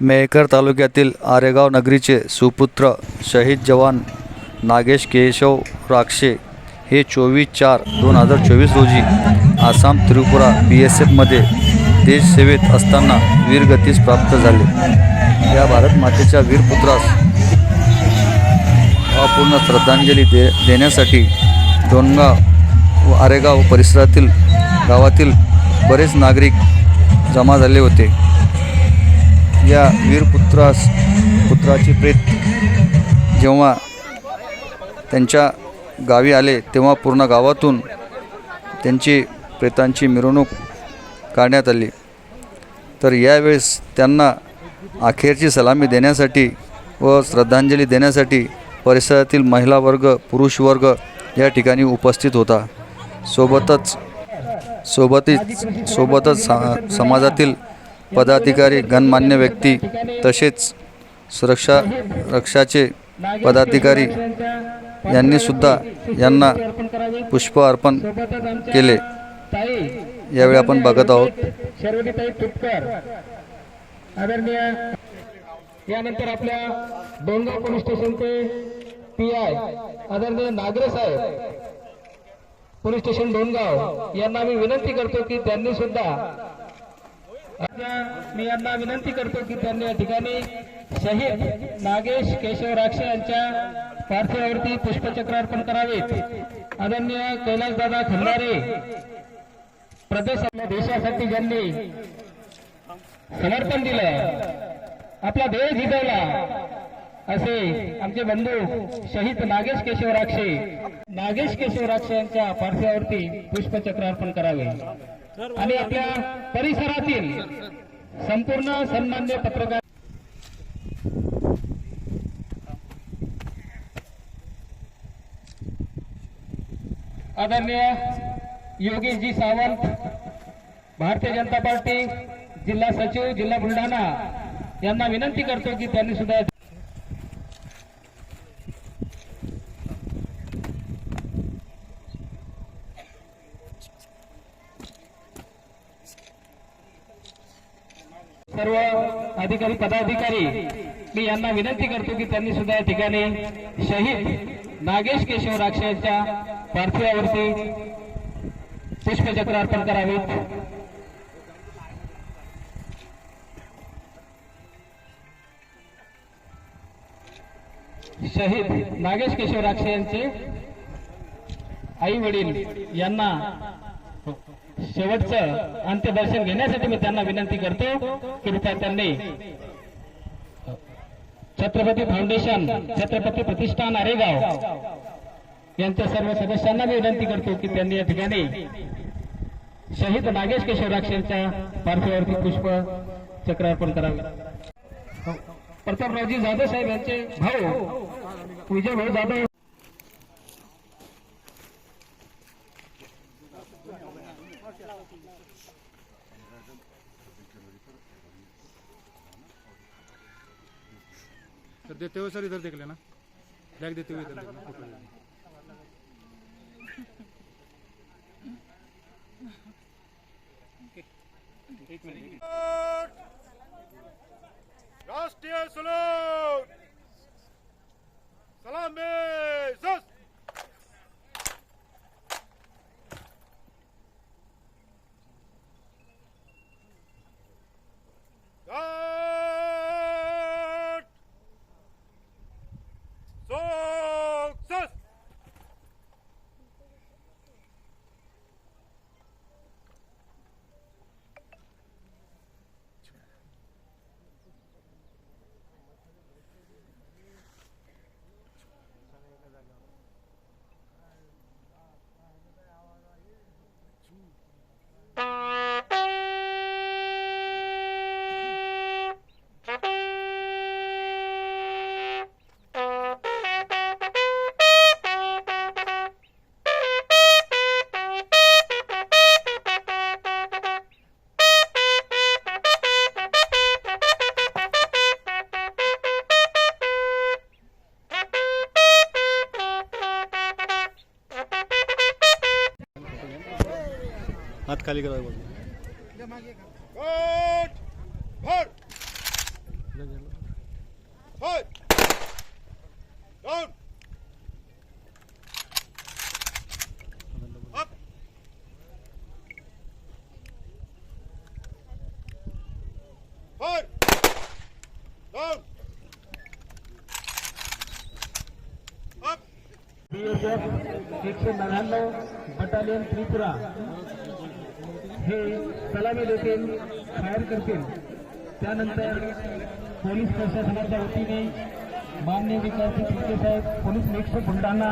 मेहकर तालुक्यातील आरेगाव नगरीचे सुपुत्र शहीद जवान नागेश केशव राक्षे हे चोवीस चार दोन हजार चोवीस रोजी आसाम त्रिपुरा बी एस एफमध्ये देशसेवेत असताना वीरगतीस प्राप्त झाले. या भारत मातेच्या वीरपुत्रास अपूर्ण श्रद्धांजली दे देण्यासाठी डोनगाव व आरेगाव परिसरातील गावातील बरेच नागरिक जमा झाले होते. या वीरपुत्रास पुत्राचे प्रेत जेव्हा त्यांच्या गावी आले तेव्हा पूर्ण गावातून त्यांची प्रेतांची मिरवणूक काढण्यात आली. तर यावेळेस त्यांना अखेरची सलामी देण्यासाठी व श्रद्धांजली देण्यासाठी परिसरातील महिला वर्ग पुरुष वर्ग या ठिकाणी उपस्थित होता. सोबतच सोबतच सोबतच सा समाजातील पदाधिकारी गणमान्य व्यक्ती तसेच सुरक्षा रक्षाचे पदाधिकारी यांनी सुद्धा यांना पुष्प अर्पण केले. यावेळी आपण बघत आहोत. आदरणीय यानंतर आपल्या डोंगर पोलीस स्टेशनचे पी आय आदरणीय नागरे साहेब पोलीस स्टेशन डोंगगाव यांना मी विनंती करतो की त्यांनी सुद्धा मी यांना विनंती करतो की त्यांनी या ठिकाणी शहीद नागेश केशव राक्षे यांच्या पार्थिवावरती पुष्पचक्र अर्पण करावेत. आदरणीय कैलासदादा खंडारे प्रदेश देशासाठी ज्यांनी समर्पण दिलं आपला देह जिजवला असे आमचे बंधू शहीद नागेश केशव राक्षे नागेश केशव राक्षे यांच्या पार्थिवावरती पुष्पचक्र अर्पण करावे. आणि आपल्या परिसरातील संपूर्ण सन्मान्य पत्रकार आदरणीय योगेशजी सावंत भारतीय जनता पार्टी जिल्हा सचिव जिल्हा बुलढाणा यांना विनंती करतो की त्यांनी सुद्धा सर्व अधिकारी पदाधिकारी मी यांना विनंती करतो की त्यांनी सुद्धा या ठिकाणी शहीद नागेश केशव राक्षसच्या पार्थिवावरती पुष्पचक्र अर्पण करावेत. शहीद नागेश केशव राक्षे यांचे आई वडील यांना शेवटचं अंत्यदर्शन घेण्यासाठी मी त्यांना विनंती करतो कृपया त्यांनी छत्रपती फाउंडेशन छत्रपती प्रतिष्ठान आरेगाव यांच्या सर्व सदस्यांना मी विनंती करतो की त्यांनी या ठिकाणी शहीद नागेश केशव राक्षे पार्थिवावरती पुष्प चक्र अर्पण करावे. प्रतापरावजी जाधव साहेब यांचे भाऊ विजय भाऊ जाधव सर देते हुए सर इधर देख लेना. बैग देते हुए इधर देखना फोटो लेना। राष्ट्रीय हात खाली करा एकशे नव्याण्णव बटालियन त्रिपुरा. हे सलामी देतील फायर करतील. त्यानंतर पोलीस प्रशासनाच्या वतीने मान्य विकास शिंदे साहेब पोलीस निरीक्षक बुलढाणा.